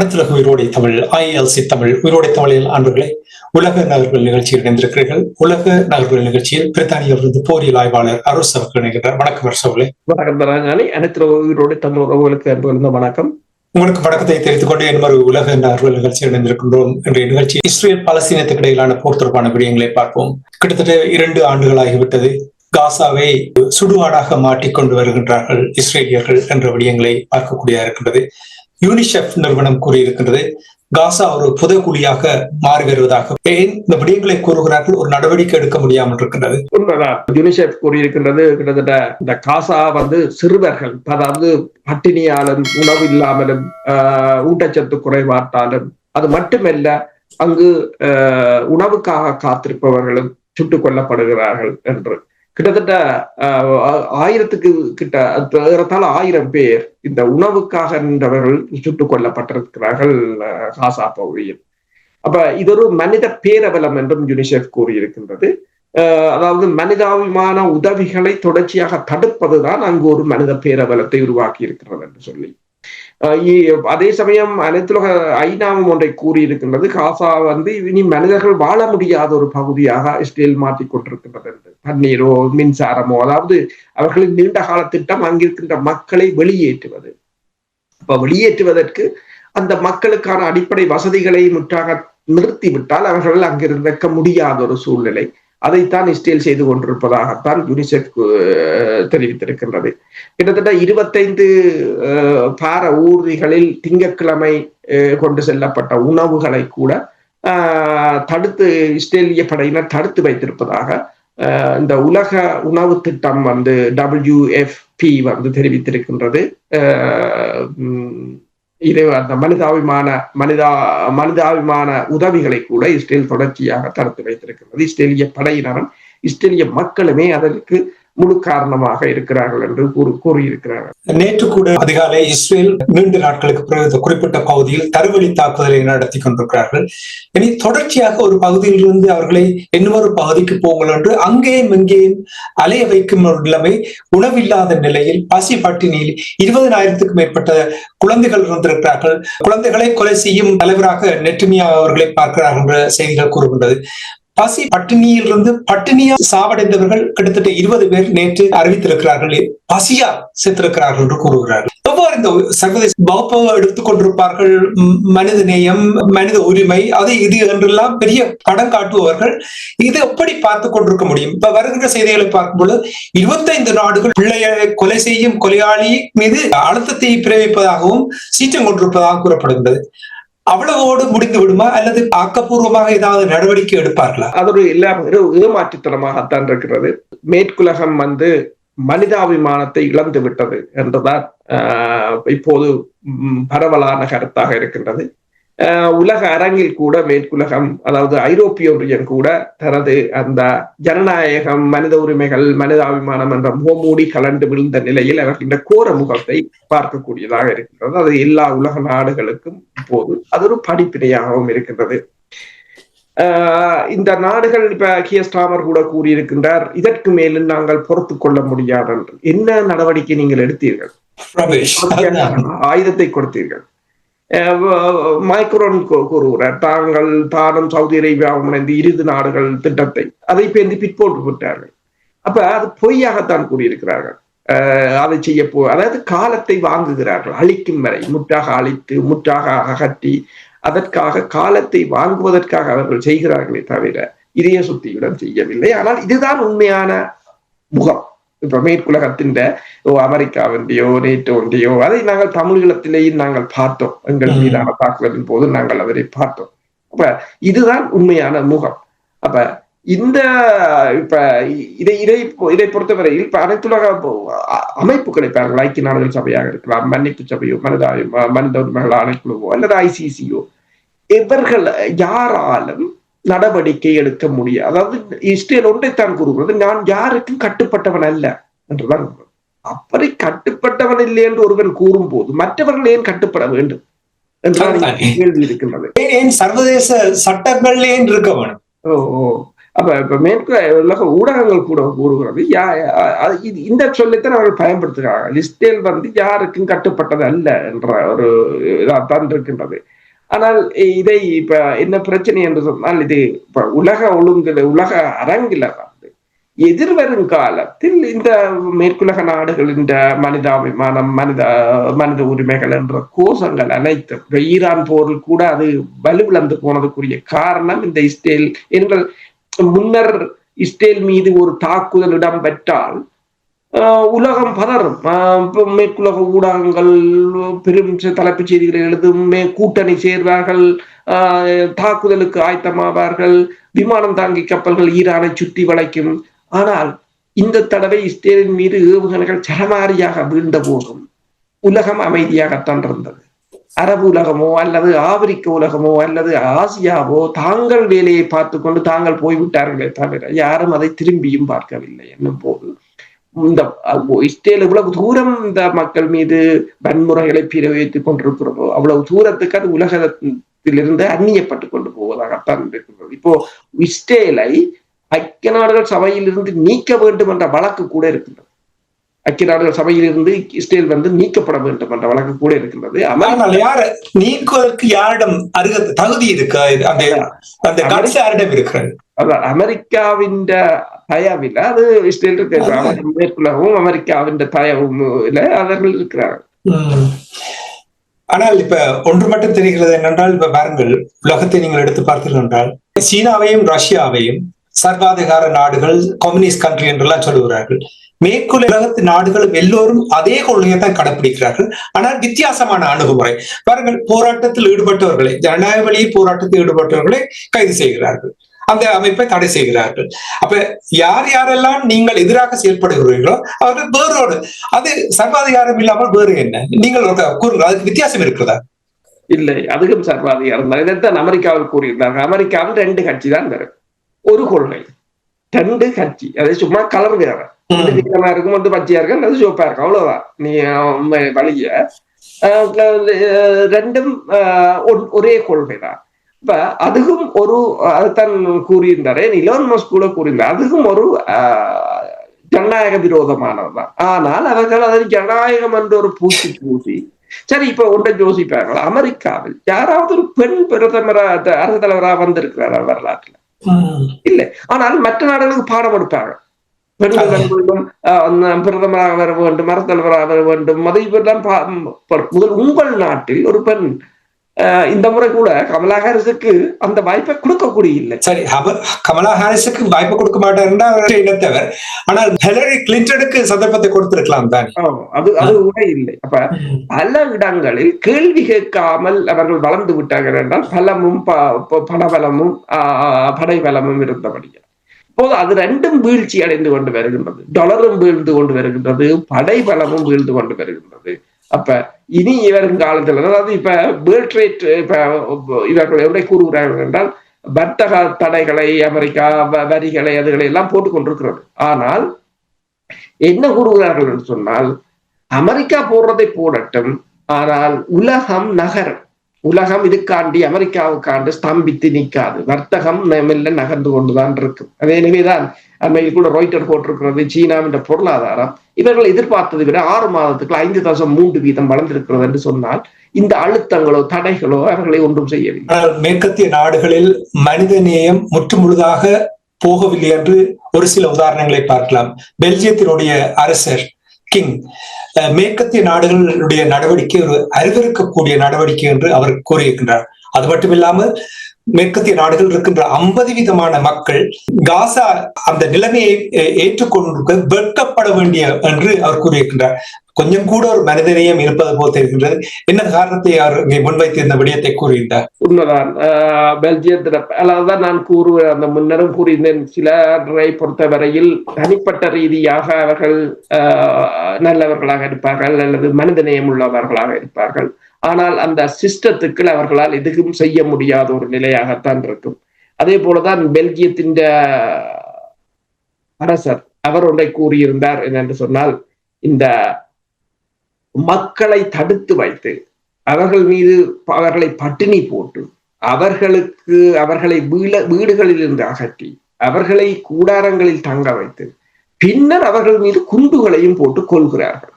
அனைத்துலக உயிரோடை தமிழ் ஐஎல்சி தமிழ் உயிரோடை தமிழில் அன்பர்களே உலக நகர்வுகள் நிகழ்ச்சியில் இணைந்திருக்கிறீர்கள். உலக நகர்வுகள் நிகழ்ச்சியில் பிரித்தானியிலிருந்து போரியல் ஆய்வாளர் அரசு அவர்கள் இணைகிறார். வணக்கம் அரசு அவர்களே வணக்கம் தராங்காலி. அனைத்து உயிரோடு தமிழ் உறவுகளுக்கு அன்பு வணக்கம். உங்களுக்கு வணக்கத்தை தெரிவித்துக் கொண்டு இன்னொரு உலக நகர்வுகள் நிகழ்ச்சியில் இணைந்திருக்கின்றோம். இன்றைய நிகழ்ச்சி இஸ்ரேல் பலஸ்தீனத்துக்கு இடையிலான போர் தொடர்பான விடயங்களை பார்ப்போம். கிட்டத்தட்ட இரண்டு ஆண்டுகளாகிவிட்டது. காசாவை சுடுகாடாக மாட்டிக்கொண்டு வருகின்றார்கள் இஸ்ரேலியர்கள் என்ற விடயங்களை பார்க்கக்கூடியதாக இருக்கின்றது. யூனிசெஃப் நிறுவனம் கூறியிருக்கின்றது காசா ஒரு புதகுழியாக மாறி வருவதாக ஏன் இந்த விடயங்களை கூறுகிறார்கள்? ஒரு நடவடிக்கை எடுக்க முடியாமல் இருக்கின்றது. உண்மைதான். யூனிசெஃப் கூறியிருக்கின்றது கிட்டத்தட்ட இந்த காசா வந்து சிறுவர்கள் அதாவது பட்டினியாலும் உணவு இல்லாமலும் ஆஹ், ஊட்டச்சத்து குறைபாட்டாலும் அது மட்டுமல்ல அங்கு ஆஹ், உணவுக்காக காத்திருப்பவர்களும் சுட்டுக் கொல்லப்படுகிறார்கள் என்று. கிட்டத்தட்ட ஆஹ், ஆயிரத்துக்கு கிட்ட ஏறத்தாழ ஆயிரம் பேர் இந்த உணவுக்காக நின்றவர்கள் சுட்டுக் கொல்லப்பட்டிருக்கிறார்கள் காசா பகுதியில். அப்ப இது ஒரு மனித பேரபலம் என்றும் யுனிசெஃப் கூறியிருக்கின்றது. அதாவது மனிதாபிமான உதவிகளை தொடர்ச்சியாக தடுப்பதுதான் அங்கு ஒரு மனித பேரபலத்தை உருவாக்கி இருக்கிறது என்று சொல்லி. அதே சமயம் அனைத்துலக ஐநாவும் ஒன்றை கூறியிருக்கின்றது. காசா வந்து இனி மனிதர்கள் வாழ முடியாத ஒரு பகுதியாக இஸ்ரேல் மாற்றிக் கொண்டிருக்கின்றது என்று. தண்ணீரோ மின்சாரமோ அதாவது அவர்களின் நீண்ட கால திட்டம் அங்கிருக்கின்ற மக்களை வெளியேற்றுவது. அப்ப வெளியேற்றுவதற்கு அந்த மக்களுக்கான அடிப்படை வசதிகளை முற்றாக நிறுத்திவிட்டால் அவர்கள் அங்கிருந்திருக்க முடியாத ஒரு சூழ்நிலை. அதைத்தான் இஸ்ரேல் செய்து கொண்டிருப்பதாகத்தான் யுனிசெஃப் அஹ், தெரிவித்திருக்கின்றது. கிட்டத்தட்ட இருபத்தைந்து பார ஊர்திகளில் திங்கட்கிழமை அஹ், கொண்டு செல்லப்பட்ட உணவுகளை கூட தடுத்து இஸ்ரேலிய படையினர் தடுத்து வைத்திருப்பதாக இந்த உலக உணவு திட்டம் வந்து டபிள்யூஎஃப்பி வந்து தெரிவித்திருக்கின்றது. உம், இதை அந்த மனிதாபிமான மனிதா மனிதாபிமான உதவிகளை கூட இஸ்ரேல் தொடர்ச்சியாக தடுத்து வைத்திருக்கிறது. இஸ்ரேலிய படையினரும் இஸ்ரேலிய மக்களுமே அதற்கு முழு காரணமாக இருக்கிறார்கள் என்று கூறு கூறியிருக்கிறார்கள். நேற்று கூட அதிகாலை இஸ்ரேல் நீண்ட நாட்களுக்கு பிறகு குறிப்பிட்ட பகுதியில் தருவழி தாக்குதலை நடத்தி கொண்டிருக்கிறார்கள். இனி தொடர்ச்சியாக ஒரு பகுதியிலிருந்து அவர்களை இன்னொரு பகுதிக்கு போங்கள் என்று அங்கேயும் இங்கேயும் அலைய வைக்கும் ஒரு நிலைமை உணவில்லாத நிலையில் பசி பட்டினியில் இருபதனாயிரத்துக்கும் மேற்பட்ட குழந்தைகள் இருந்திருக்கிறார்கள். குழந்தைகளை கொலை செய்யும் தலைவராக நெட்டுனியா அவர்களை பார்க்கிறார்கள் என்ற செய்திகள் கூறுகின்றது. பசி பட்டினியிலிருந்து பட்டினியா சாவடைந்தவர்கள் கிட்டத்தட்ட இருபது பேர் நேற்று அறிவித்திருக்கிறார்கள். பசியா செத்திருக்கிறார்கள் என்று கூறுகிறார்கள். எவ்வாறு இந்த சர்வதேச வகுப்பு எடுத்துக் கொண்டிருப்பார்கள்? மனித நேயம் மனித உரிமை அது இது என்றெல்லாம் பெரிய படம் காட்டுபவர்கள். இதை எப்படி பார்த்து கொண்டிருக்க முடியும்? இப்ப வருகின்ற செய்திகளை பார்க்கும்போது இருபத்தைந்து நாடுகள் பிள்ளையை கொலை செய்யும் கொலையாளி மீது அழுத்தத்தை பிறவிப்பதாகவும் சீற்றம் கொண்டிருப்பதாக கூறப்படுகின்றது. அவ்வளவோடு முடிந்து விடுமா அல்லது ஆக்கப்பூர்வமாக ஏதாவது நடவடிக்கை எடுப்பார்களா? அது ஒரு ஏமாற்றுத்தனமாகத்தான் இருக்கிறது. மேற்குலகம் வந்து மனிதாபிமானத்தை இழந்து விட்டது என்றுதான் ஆஹ், இப்போது பரவலான கருத்தாக இருக்கின்றது. உலக அரங்கில் கூட மேற்குலகம் அதாவது ஐரோப்பிய ஒன்றியம் கூட தனது அந்த ஜனநாயகம் மனித உரிமைகள் மனிதாபிமானம் என்ற முகமூடி கலண்டு விழுந்த நிலையில் அவர்கள் இந்த கோர முகத்தை பார்க்கக்கூடியதாக இருக்கின்றது. அது எல்லா உலக நாடுகளுக்கும் இப்போது அது ஒரு படிப்பினையாகவும் இருக்கின்றது. இந்த நாடுகள் இப்ப கியஸ்டாமர் கூட கூறியிருக்கின்றார் இதற்கு மேலும் நாங்கள் பொறுத்து கொள்ள முடியாது என்று. என்ன நடவடிக்கை நீங்கள் எடுத்தீர்கள். ஆயுதத்தை கொடுத்தீர்கள். மைக்ரோன் கூறுகிறார். தாங்கள் தானும் சவுதி அரேபியாவும் இணைந்து இறுதி நாடுகள் திட்டத்தை அதை பேர்ந்து பிற்போட்டு விட்டார்கள். அப்ப அது பொய்யாகத்தான் கூறியிருக்கிறார்கள். அதை செய்ய போ அதாவது காலத்தை வாங்குகிறார்கள் அழிக்கும் வரை முற்றாக அழித்து முற்றாக அகற்றி அதற்காக காலத்தை வாங்குவதற்காக அவர்கள் செய்கிறார்களே தவிர இதய சுத்தியுடன் செய்யவில்லை. ஆனால் இதுதான் உண்மையான முகம். இப்ப மேற்குலகத்தின் அமெரிக்காவின்றையோ நேட்டோன்றையோ அதை நாங்கள் தமிழீழத்திலேயும் நாங்கள் பார்த்தோம். எங்கள். மீதான தாக்குதலின் போது நாங்கள் அவரை பார்த்தோம். அப்ப இதுதான் உண்மையான முகம். அப்ப இந்த இப்ப இதை இதை இதை பொறுத்தவரையில் இப்ப அனைத்துலக அமைப்புகளை பாருங்கள். ஐக்கிய நாடுகள் சபையாக இருக்கலாம் மன்னிப்பு சபையோ மனித மனித உரிமைகள் ஆணைக்குழுவோ அல்லது ஐசிசியோ இவர்கள் யாராலும் நடவடிக்கை எடுக்க முடியாது அதாவது இஸ்ரேல் ஒன்றைத்தான் கூறுகிறது நான் யாருக்கும் கட்டுப்பட்டவன் அல்ல என்றுதான். அப்படி கட்டுப்பட்டவன் இல்லை என்று ஒருவன் கூறும் போது மற்றவர்கள் ஏன் கட்டுப்பட வேண்டும். கேள்வி இருக்கின்றது ஏன் சர்வதேச சட்டங்கள் ஏன் இருக்க வேணும் ஓ ஓ. அப்ப இப்ப மேற்கு உலக ஊடகங்கள் கூட கூறுகிறது இந்த சொல்லைத்தான் அவர்கள் பயன்படுத்துகிறார்கள் இஸ்ரேல் வந்து யாருக்கும் கட்டுப்பட்டது அல்ல என்ற ஒரு இதாத்தான் இருக்கின்றது ஆனால் இதை இப்ப என்ன பிரச்சனை என்று சொன்னால் இது இப்ப உலக ஒழுங்குல உலக அரங்கில வந்து எதிர்வரும் காலத்தில் இந்த மேற்குலக நாடுகள் இந்த மனிதாபிமானம் மனித மனித உரிமைகள் என்ற கோஷங்கள் அனைத்தும் ஈரான் போரில் கூட அது வலுவிழந்து போனதுக்குரிய காரணம் இந்த இஸ்ரேல் என்ற முன்னர் இஸ்ரேல் மீது ஒரு தாக்குதல் இடம் பெற்றால் உலகம் பதறும். மேற்குலக ஊடகங்கள் பெரும் தலைப்புச் செய்திகளை எழுதும் மே கூட்டணி சேர்வார்கள் தாக்குதலுக்கு ஆயத்தமாவார்கள் விமானம் தாங்கி கப்பல்கள் ஈரானை சுற்றி வளைக்கும். ஆனால் இந்த தடவை இஸ்ரேலின் மீது ஏவுகணைகள் சரமாரியாக வீழ்ந்த போதும் உலகம் அமைதியாகத்தான் இருந்தது. அரபு உலகமோ அல்லது ஆப்பிரிக்க உலகமோ அல்லது ஆசியாவோ தாங்கள் வேலையை பார்த்து கொண்டு தாங்கள் போய்விட்டார்களே தவிர யாரும் அதை திரும்பியும் பார்க்கவில்லை என்னும் போது இந்த இஸ்ரேல் இவ்வளவு தூரம் இந்த மக்கள் மீது வன்முறைகளை பிரயோகித்துக் கொண்டிருக்கிறதோ அவ்வளவு தூரத்துக்கு அது உலகத்திலிருந்து அந்நியப்பட்டு கொண்டு போவதாகத்தான் இருக்கிறது இப்போ இஸ்ரேலை ஐக்கிய நாடுகள் சபையிலிருந்து நீக்க வேண்டும் என்ற வழக்கு கூட இருக்கின்றது. ஐக்கிய நாடுகள் சபையிலிருந்து இஸ்ரேல் வந்து நீக்கப்பட வேண்டும் என்ற வழக்கு கூட இருக்கின்றது. ஆனால் யாரு நீக்குவதற்கு யாரிடம் அருக தகுதி இருக்கு? அந்த அந்த கட்சி யாரிடம் இருக்கிறது? அதான். அமெரிக்காவின் தயவில அது இஸ்ரேல் இருக்கு. அமெரிக்க- மேற்குலகவும் அமெரிக்காவின் தயவும் அவர்கள் இருக்கிறார்கள். ஆனால் இப்ப ஒன்று மட்டும் தெரிகிறது என்னென்றால் இப்ப பாருங்கள் உலகத்தை நீங்கள் எடுத்து பார்த்தீர்கள் என்றால் சீனாவையும் ரஷ்யாவையும் சர்வாதிகார நாடுகள் கம்யூனிஸ்ட் கண்ட்ரி என்றெல்லாம் சொல்லுகிறார்கள். மேற்குள் உலகத்து நாடுகளும் எல்லோரும் அதே கொள்கையை தான் கடைபிடிக்கிறார்கள் ஆனால் வித்தியாசமான அணுகுமுறை. பாருங்கள் போராட்டத்தில் ஈடுபட்டவர்களை ஜனநாயக வழி போராட்டத்தில் ஈடுபட்டவர்களை கைது செய்கிறார்கள். அந்த அமைப்பை தடை செய்கிறார்கள். அப்ப யார் யாரெல்லாம் நீங்கள் எதிராக செயல்படுகிறீர்களோ அவர்கள் வேறோடு அது சர்வாதிகாரம் இல்லாமல் வேறு என்ன? நீங்கள் கூறுங்கள் அதுக்கு வித்தியாசம் இருக்கிறதா? இல்லை அதுக்கும் சர்வாதிகாரம். தான் இதைத்தான் அமெரிக்காவில் கூறியிருந்தாங்க அமெரிக்காவில் ரெண்டு கட்சி தான் வரும். ஒரு கொள்கை. ரெண்டு கட்சி அது சும்மா கலர் வேற. ஒன்று நீளமா இருக்கும் ஒன்று பச்சையா இருக்கும் அது சிவப்பா இருக்கும் அவ்வளவுதான். நீ வழிய ரெண்டும் ஒரே கொள்கை தான் இப்ப அதுவும் ஒரு அதுதான் கூறியிருந்தாரு இலோன் மஸ்க் கூட கூறியிருந்தார் அதுவும் ஒரு ஜனநாயக விரோதமானதுதான். ஆனால் அவர்கள் அதை ஜனநாயகம் என்ற ஒரு பூசி பூசி சரி இப்ப ஒன்றை யோசிப்பார்கள். அமெரிக்காவில் யாராவது ஒரு பெண் பிரதமரா அரசு தலைவரா வந்திருக்கிறாரா வரலாற்றுல. இல்லை ஆனால் மற்ற நாடுகளுக்கு பாடம் எடுப்பாங்க பெண்கள் வேண்டும் பிரதமராக வர வேண்டும் அரசு தலைவராக வர வேண்டும் அதை முதல் உங்கள் நாட்டில் ஒரு பெண் இந்த முறை கூட கமலா ஹாரிஸுக்கு அந்த வாய்ப்பை கொடுக்கக்கூடிய இல்லை சரி அவர் கமலா ஹாரிஸுக்கு வாய்ப்பு கொடுக்க மாட்டாருன்னா இனத்தவர் ஆனால் ஹிலரி கிளின்டனுக்கு சந்தர்ப்பத்தை கொடுத்திருக்கலாம் தானே. அது அது கூட இல்லை. அப்ப பல இடங்களில் கேள்வி கேட்காமல் அவர்கள் வளர்ந்து விட்டார்கள் என்றால் பலமும் பணபலமும் படைபலமும் இருந்தபடியா இப்போது அது ரெண்டும் வீழ்ச்சி அடைந்து கொண்டு வருகின்றது. டாலரும் வீழ்ந்து கொண்டு வருகின்றது படைபலமும் வீழ்ந்து கொண்டு வருகின்றது. அப்ப இனி இவரின் காலத்தில் அதாவது இப்ப வேர்ல்ட் ரேட் இப்ப இவர்கள் எப்படி கூறுகிறார்கள் என்றால் வர்த்தக தடைகளை அமெரிக்கா வ- வரிகளை அதுகளை எல்லாம் போட்டுக் கொண்டிருக்கிறது. ஆனால் என்ன கூறுகிறார்கள் என்று சொன்னால் அமெரிக்கா போடுறதை போடட்டும் ஆனால் உலகம் நகரும். உலகம் இதுக்காண்டி அமெரிக்காவுக்காண்டு ஸ்தம்பித்து நிற்காது. வர்த்தகம் மெல்ல நகர்ந்து கொண்டுதான் இருக்கும். அதே நிலைதான் அண்மையில் கூட ரோய்டர் போட்டிருக்கிறது சீனாவின் பொருளாதாரம். இவர்கள் எதிர்பார்த்ததை விட ஆறு மாதத்துக்குள்ள ஐந்து தசம் மூன்று வீதம் வளர்ந்திருக்கிறது என்று சொன்னால் இந்த அழுத்தங்களோ தடைகளோ அவர்களை ஒன்றும் செய்யவில்லை. மேற்கத்திய நாடுகளில் மனித நேயம் முற்றுமுழுதாக போகவில்லை என்று ஒரு சில உதாரணங்களை பார்க்கலாம். பெல்ஜியத்தினுடைய அரசர் கிங் மேற்கத்திய நாடுகளுடைய நடவடிக்கை ஒரு அறிவிருக்கக்கூடிய நடவடிக்கை என்று அவர் கூறியிருக்கின்றார். அது மட்டுமில்லாமல் மேற்கத்திய நாடுகள் இருக்கின்ற ஐம்பது விதமான மக்கள் காசா அந்த நிலைமையை ஏற்றுக்கொண்டிருக்க வெட்கப்பட வேண்டிய என்று அவர் கூறியிருக்கின்றார். கொஞ்சம் கூட ஒரு மனிதநேயம் இருப்பது போல் தெரிகின்றது. என்ன காரணத்தை அவர் இங்கே முன்வைத்திருந்த விடயத்தை கூறுகின்றார் உண்மைதான். ஆஹ் அதான் நான் கூறுவேன் அந்த முன்னரும் கூறியிருந்தேன் சிலரை பொறுத்தவரையில் தனிப்பட்ட ரீதியாக அவர்கள் ஆஹ், நல்லவர்களாக இருப்பார்கள் அல்லது மனிதநேயம் உள்ளவர்களாக இருப்பார்கள். ஆனால் அந்த சிஸ்டத்துக்கு அவர்களால் எதுவும் செய்ய முடியாத ஒரு நிலையாகத்தான் இருக்கும். அதே போலதான் பெல்ஜியத்தின் அரசர் அவர் ஒன்றை கூறியிருந்தார் என்னென்று சொன்னால் இந்த மக்களை தடுத்து வைத்து அவர்கள் மீது அவர்களை பட்டினி போட்டு அவர்களுக்கு அவர்களை வீட வீடுகளில் இருந்து அகற்றி அவர்களை கூடாரங்களில் தங்க வைத்து பின்னர் அவர்கள் மீது குண்டுகளையும் போட்டு கொள்கிறார்கள்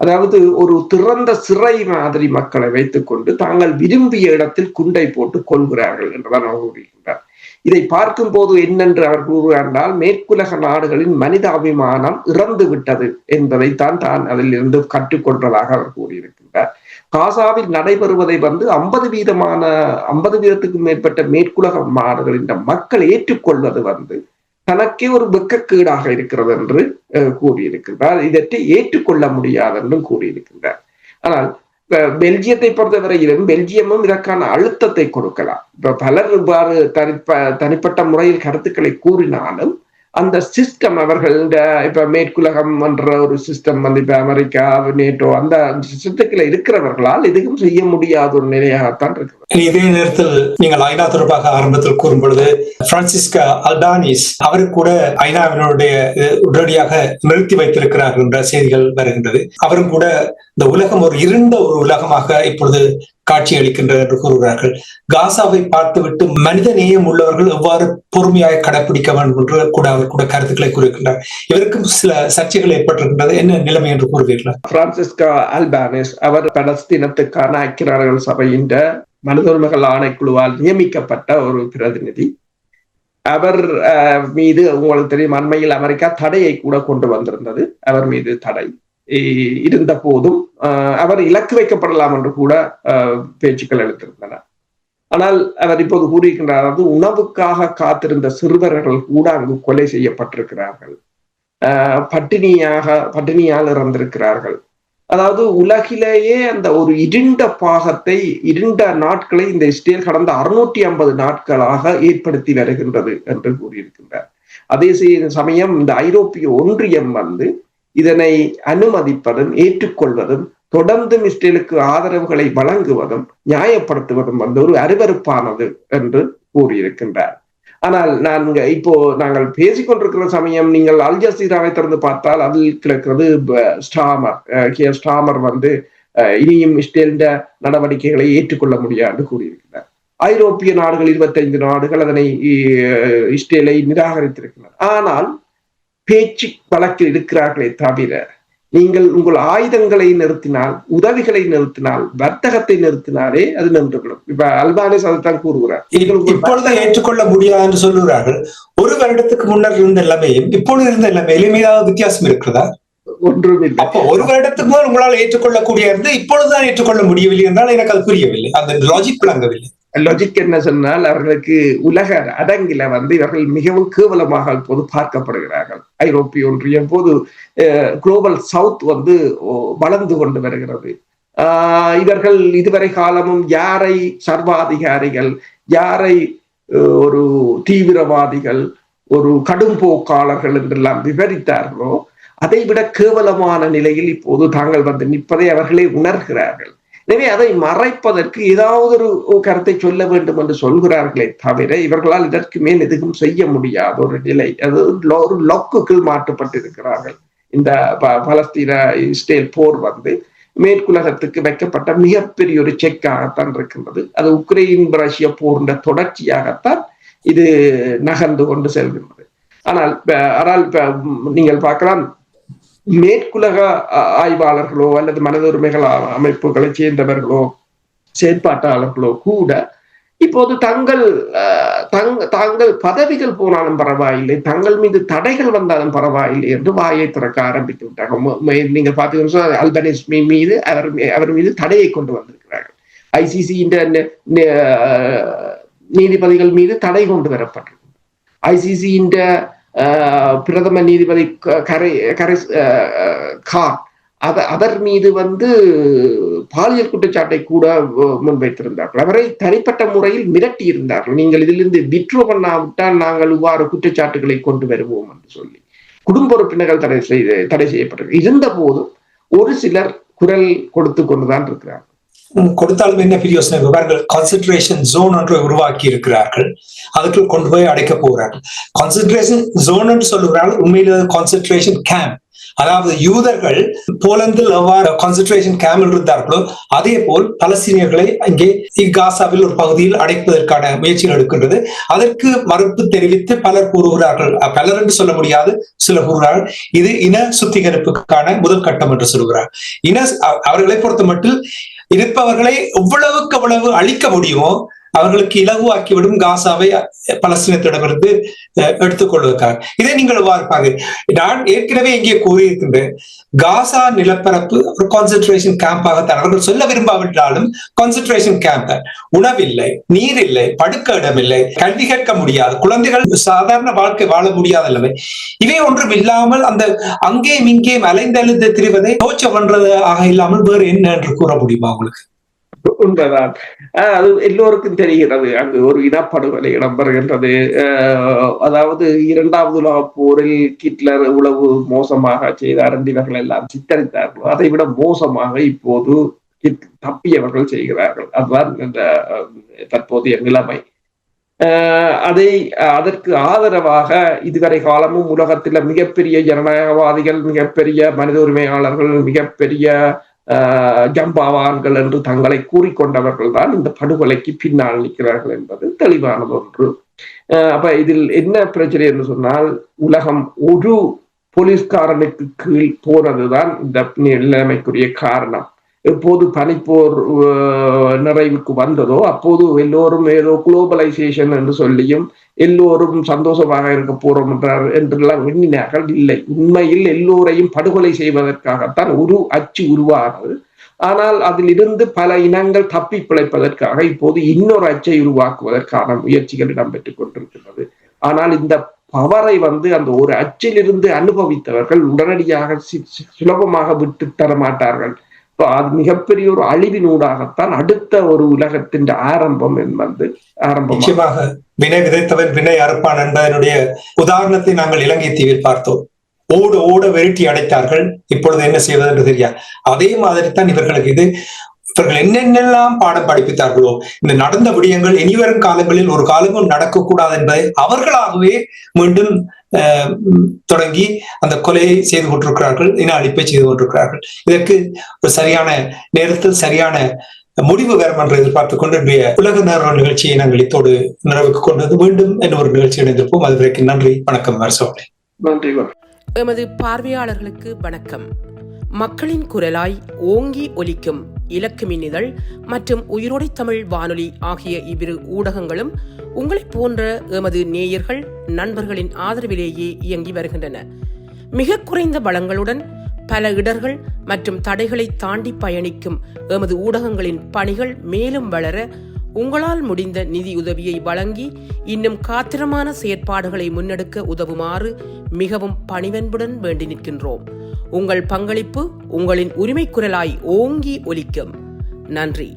அதாவது ஒரு திறந்த சிறை மாதிரி மக்களை வைத்துக்கொண்டு தாங்கள் விரும்பிய இடத்தில் குண்டை போட்டு கொள்கிறார்கள் என்றுதான் அவர் கூறுகின்றார். இதை பார்க்கும் போது என்னென்று அவர் கூறுகிறார் மேற்குலக நாடுகளின் மனித அபிமானம் இறந்து விட்டது என்பதைத்தான் தான் அதில் இருந்து கற்றுக்கொண்டதாக அவர் கூறியிருக்கின்றார். காசாவில் நடைபெறுவதை வந்து ஐம்பது வீதமான ஐம்பது வீதத்துக்கும் மேற்பட்ட மேற்குலக நாடுகளின் மக்கள் ஏற்றுக்கொள்வது வந்து தனக்கே ஒரு வெக்கக்கேடாக இருக்கிறது என்று அஹ், கூறியிருக்கின்றார். இதற்கு ஏற்றுக்கொள்ள முடியாது என்றும் கூறியிருக்கின்றார். ஆனால் பெல்ஜியத்தை பொறுத்தவரையிலும் பெல்ஜியமும் இதற்கான அழுத்தத்தை கொடுக்கலாம். இப்ப பலர் இவ்வாறு தனிப்ப தனிப்பட்ட முறையில் கருத்துக்களை கூறினாலும் அந்த சிஸ்டம் அவர்கள் இப்ப மேற்குலகம் என்ற ஒரு சிஸ்டம் வந்து இப்ப அமெரிக்கா நேட்டோ அந்த சிஸ்டத்துல இருக்கிறவர்களால் எதுவும் செய்ய முடியாத ஒரு நிலையாகத்தான் இருக்கு இதே நேரத்தில் நீங்கள் ஐநா தொடர்பாக ஆரம்பத்தில் கூறும் பொழுது பிரான்சிஸ்கா அல்டானிஸ் அவரு கூட ஐநாவினுடைய உடனடியாக நிறுத்தி வைத்திருக்கிறார்கள் என்ற செய்திகள் வருகின்றது. அவரும் கூட இந்த உலகம் ஒரு இருண்ட ஒரு உலகமாக இப்பொழுது காட்சி அளிக்கின்றது என்று கூறுகிறார்கள். காசாவை பார்த்துவிட்டு மனித நேயம் உள்ளவர்கள் எவ்வாறு பொறுமையாக கடைபிடிக்க வேண்டும் என்று கூட அவர் கூட கருத்துக்களை கூறுகின்றார். இவருக்கும் சில சர்ச்சைகள் ஏற்பட்டிருக்கின்றது. என்ன நிலைமை என்று கூறுவீர்களா? பிரான்சிஸ்கா அல்பானிஸ் அவர் பலஸ்தீனத்துக்கான ஐக்கிய நாடுகள் சபையின் மனித உரிமைகள் ஆணைக்குழுவால் நியமிக்கப்பட்ட ஒரு பிரதிநிதி. அவர் மீது உங்களுக்கு தெரியும் அண்மையில் அமெரிக்கா தடையை கூட கொண்டு வந்திருந்தது. அவர் மீது தடை. இருந்த போதும் அவர் இலக்கு வைக்கப்படலாம் என்று கூட அஹ், பேச்சுக்கள் எழுத்திருந்தன ஆனால் அவர் இப்போது கூறியிருக்கின்றார் அதாவது உணவுக்காக காத்திருந்த சிறுவர்கள் கூட அங்கு கொலை செய்யப்பட்டிருக்கிறார்கள். பட்டினியாக பட்டினியால் இறந்திருக்கிறார்கள். அதாவது உலகிலேயே அந்த ஒரு இருண்ட பாகத்தை இருண்ட நாட்களை இந்த இஸ்ரேல் கடந்த அறுநூற்றி ஐம்பது நாட்களாக ஏற்படுத்தி வருகின்றது என்று கூறியிருக்கின்றார். அதே சமயம் இந்த ஐரோப்பிய ஒன்றியம் வந்து இதனை அனுமதிப்பதும் ஏற்றுக்கொள்வதும் தொடர்ந்தும் இஸ்ரேலுக்கு ஆதரவுகளை வழங்குவதும் நியாயப்படுத்துவதும் வந்து ஒரு அருவருப்பானது என்று கூறியிருக்கின்றார். ஆனால் நாங்க இப்போ நாங்கள் பேசிக்கொண்டிருக்கிற சமயம் நீங்கள் அல் ஜசீராவை திறந்து பார்த்தால் அதில் கிடக்கிறது ஸ்டாமர். கே ஸ்டாமர் வந்து அஹ், இனியும் இஸ்ரேலின் நடவடிக்கைகளை ஏற்றுக்கொள்ள முடியாது கூறியிருக்கிறார். ஐரோப்பிய நாடுகள் இருபத்தைந்து நாடுகள் அதனை அஹ், இஸ்ரேலை நிராகரித்திருக்கின்றன. ஆனால் பேச்சு வழக்கில் இருக்கிறார்களே தவிர நீங்கள் உங்கள் ஆயுதங்களை நிறுத்தினால் உதவிகளை நிறுத்தினால் வர்த்தகத்தை நிறுத்தினாலே அது நின்றுவிடும் இப்ப அல்பானிஸ் அதைத்தான் கூறுகிறார். இப்பொழுது ஏற்றுக்கொள்ள முடியாது என்று சொல்லுகிறார்கள். ஒரு வருடத்துக்கு முன்னர் இருந்த நிலைமையும் இப்பொழுது இருந்த நிலைமையிலும் ஏதாவது வித்தியாசம் இருக்கிறதா? ஒன்றும் இல்லை அப்போ ஒரு வருடத்துக்கு முதல் உங்களால் ஏற்றுக்கொள்ளக்கூடிய இருந்து இப்பொழுதுதான் ஏற்றுக்கொள்ள முடியவில்லை என்றால் எனக்கு அது புரியவில்லை. அந்த லாஜிக் விளங்கவில்லை. லாஜிக் என்ன சொன்னால் அவர்களுக்கு உலக அடங்கில வந்து இவர்கள் மிகவும் கேவலமாக இப்போது பார்க்கப்படுகிறார்கள். ஐரோப்பிய ஒன்றியம் போது குளோபல் சவுத் வந்து வளர்ந்து கொண்டு வருகிறது. ஆஹ் இவர்கள் இதுவரை காலமும் யாரை சர்வாதிகாரிகள் யாரை ஒரு தீவிரவாதிகள் ஒரு கடும் போக்காளர்கள் என்றெல்லாம் விவரித்தார்களோ அதைவிட கேவலமான நிலையில் இப்போது தாங்கள் வந்து நிற்பதை அவர்களே உணர்கிறார்கள். எனவே அதை மறைப்பதற்கு ஏதாவது ஒரு கருத்தை சொல்ல வேண்டும் என்று சொல்கிறார்களே தவிர இவர்களால் இதற்கு மேல் எதுவும் செய்ய முடியாத ஒரு நிலை. அது ஒரு லொக்குக்குள் மாற்றப்பட்டிருக்கிறார்கள். இந்த ப- பலஸ்தீன இஸ்ரேல் போர் வந்து மேற்குலகத்துக்கு வைக்கப்பட்ட மிகப்பெரிய ஒரு செக்காகத்தான் இருக்கின்றது. அது உக்ரைன் ரஷ்ய போரின் தொடர்ச்சியாகத்தான் இது நகர்ந்து கொண்டு செல்கின்றது. ஆனால் ஆனால் இப்ப நீங்கள் பார்க்கலாம் மேற்குலக அ- ஆய்வாளர்களோ அல்லது மனதுரிமைகள் அமைப்புகளை சேர்ந்தவர்களோ செயற்பாட்டாளர்களோ கூட இப்போது தங்கள் தங் தாங்கள் பதவிகள் போனாலும் பரவாயில்லை தங்கள் மீது தடைகள் வந்தாலும் பரவாயில்லை என்று வாயை திறக்க ஆரம்பித்து விட்டாங்க. மே- நீங்க பாத்தீங்கன்னா அல்பனிஸ் மீது அவர் அவர் மீது தடையை கொண்டு வந்திருக்கிறார்கள். ஐசிசியின் நீதிபதிகள் மீது தடை கொண்டு வரப்பட்டிருக்கு ஐசிசியின் பிரதம நீதிபதி க- கரை கரை அஹ், கான் அத அவர் மீது வந்து பாலியல் குற்றச்சாட்டை கூட முன்வைத்திருந்தார்கள். அவரை தனிப்பட்ட முறையில் மிரட்டி இருந்தார்கள். நீங்கள் இதிலிருந்து விட்ரோ பண்ணாவிட்டால் நாங்கள் இவ்வாறு குற்றச்சாட்டுகளை கொண்டு வருவோம் என்று சொல்லி. குடும்ப உறுப்பினர்கள் தடை செய்து தடை செய்யப்பட்டது இருந்த போதும் ஒரு சிலர் குரல் கொடுத்து கொண்டுதான் இருக்கிறார் கொடுத்தாலும் என்ன பெரிய யோசனை பாருங்கள் கான்சென்ட்ரேஷன் ஜோன் ஒன்றை உருவாக்கி இருக்கிறார்கள் அதுக்குள் கொண்டு போய் அடைக்க போகிறார்கள். கான்சென்ட்ரேஷன் ஜோன் என்று சொல்லுகிறார்கள் உண்மையில கான்சென்ட்ரேஷன் கேம்ப் அதாவது யூதர்கள் போலந்தில் எவ்வாறு கான்சென்ட்ரேஷன் கேம்பில் இருந்தார்களோ அதே போல் பலஸ்தீனியர்களை இங்கே காசாவில் ஒரு பகுதியில் அடைப்பதற்கான முயற்சிகள் எடுக்கின்றது. அதற்கு மறுப்பு தெரிவித்து பலர் கூறுகிறார்கள். பலர் என்று சொல்ல முடியாது சில கூறுகிறார்கள் இது இன சுத்திகரிப்புக்கான முதல் கட்டம் என்று சொல்கிறார். இன அவர்களை பொறுத்த மட்டும் இருப்பவர்களை எவ்வளவுக்கு எவ்வளவு அழிக்க முடியுமோ அவர்களுக்கு இலகுவாக்கிவிடும் காசாவை பலஸ்தீனத்திடமிருந்து எடுத்துக்கொள்வதற்காக. இதை நீங்கள் பார்ப்பாங்க நான் ஏற்கனவே இங்கே கூறியிருக்கின்றேன் காசா நிலப்பரப்பு ஒரு கான்சென்ட்ரேஷன் கேம்பாகத்தான் அவர்கள் சொல்ல விரும்பாவிட்டாலும் கான்சென்ட்ரேஷன் கேம்ப் உணவில்லை நீர் இல்லை படுக்க இடம் இல்லை கல்வி கேட்க முடியாது குழந்தைகள் சாதாரண வாழ்க்கை வாழ முடியாத நிலைமை. இவை ஒன்றும் இல்லாமல் அந்த அங்கேயும் இங்கேயும் அலைந்தழுந்து திரிவதை தோச்ச பண்றது ஆக இல்லாமல் வேறு என்ன என்று கூற முடியுமா உங்களுக்கு? உண்மைதான். அது எல்லோருக்கும் தெரிகிறது. அங்கு ஒரு இனப்படுகொலை இடம்பெறுகின்றது. அதாவது இரண்டாவது உலக போரில் ஹிட்லர் உளவு மோசமாக செய்தார் என்று இவர்கள் எல்லாம் சித்தரித்தார்கள். அதை விட மோசமாக இப்போது தப்பியவர்கள் செய்கிறார்கள். அதுதான் இந்த தற்போதைய நிலைமை. ஆஹ் அதை அதற்கு ஆதரவாக இதுவரை காலமும் உலகத்தில் மிகப்பெரிய ஜனநாயகவாதிகள் மிகப்பெரிய மனித உரிமையாளர்கள் மிகப்பெரிய ஜம்பாவான்கள் என்று தங்களை கூறிக்கொண்டவர்கள் தான் இந்த படுகொலைக்கு பின்னால் நிற்கிறார்கள் என்பது தெளிவான ஒன்று. அப்ப இதில் என்ன பிரச்சனை என்று சொன்னால் உலகம் ஒரு போலீஸ்காரனுக்கு கீழ் போனதுதான் இந்த நிலைமைக்குரிய காரணம். எப்போது பனிப்போர் நிறைவுக்கு வந்ததோ அப்போது எல்லோரும் ஏதோ குளோபலைசேஷன் என்று சொல்லியும் எல்லோரும் சந்தோஷமாக இருக்க போறோம் என்றார் என்றெல்லாம் எண்ணினார்கள். இல்லை உண்மையில் எல்லோரையும் படுகொலை செய்வதற்காகத்தான் ஒரு அச்சு உருவானது. ஆனால் அதிலிருந்து பல இனங்கள் தப்பி பிழைப்பதற்காக இப்போது இன்னொரு அச்சை உருவாக்குவதற்கான முயற்சிகள் இடம்பெற்றுக் கொண்டிருக்கிறது ஆனால் இந்த பவரை வந்து அந்த ஒரு அச்சிலிருந்து அனுபவித்தவர்கள் உடனடியாக சுலபமாக விட்டு தர மாட்டார்கள் அது மிகப்பெரிய ஒரு அழிவினூடாகத்தான் அடுத்த ஒரு உலகத்தின் ஆரம்பம் என்பது ஆரம்பம் நிச்சயமாக வினை விதைத்தவன் வினை அறுப்பான் என்பதனுடைய உதாரணத்தை நாங்கள் இலங்கை தீவில் பார்த்தோம். ஓட ஓட வெருட்டி அடைத்தார்கள். இப்பொழுது என்ன செய்வது என்று தெரியாது அதே மாதிரி தான் இவர்களுக்கு இது இவர்கள் என்னென்னலாம் பாடம் படிப்பித்தார்களோ இந்த நடந்த விடயங்கள் இனிவரும் காலங்களில் ஒரு காலமும் நடக்கக்கூடாது என்பதை அவர்களாகவே மீண்டும் தொடங்கி அந்த கொலையை செய்து கொண்டிருக்கிறார்கள் இன அழிப்பை செய்து கொண்டிருக்கிறார்கள். இதற்கு ஒரு சரியான நேரத்தில் சரியான முடிவு வரும் என்று எதிர்பார்த்துக் கொண்டு இன்றைய உலக நேர நிகழ்ச்சியை நாங்கள் இத்தோடு நிறைவுக்கு கொண்டு வந்து மீண்டும் என்ன ஒரு நிகழ்ச்சி இணைந்திருப்போம். அது வரைக்கும் நன்றி வணக்கம் நன்றி வணக்கம். எமது பார்வையாளர்களுக்கு வணக்கம். மக்களின் குரலாய் ஓங்கி ஒலிக்கும் இலக்கு மின்னிதழ் மற்றும் உயிரோடை தமிழ் வானொலி ஆகிய இவ்விரு ஊடகங்களும் உங்களைப் போன்ற எமது நேயர்கள் நண்பர்களின் ஆதரவிலேயே இயங்கி வருகின்றன. மிக குறைந்த வளங்களுடன் பல இடர்கள் மற்றும் தடைகளை தாண்டி பயணிக்கும் எமது ஊடகங்களின் பணிகள் மேலும் வளர உங்களால் முடிந்த நிதி உதவியை வழங்கி இன்னும் காத்திரமான செயற்பாடுகளை முன்னெடுக்க உதவுமாறு மிகவும் பணிவன்புடன் வேண்டி நிற்கின்றோம். உங்கள் பங்களிப்பு உங்களின் உரிமை குரலாய் ஓங்கி ஒலிக்கும். நன்றி.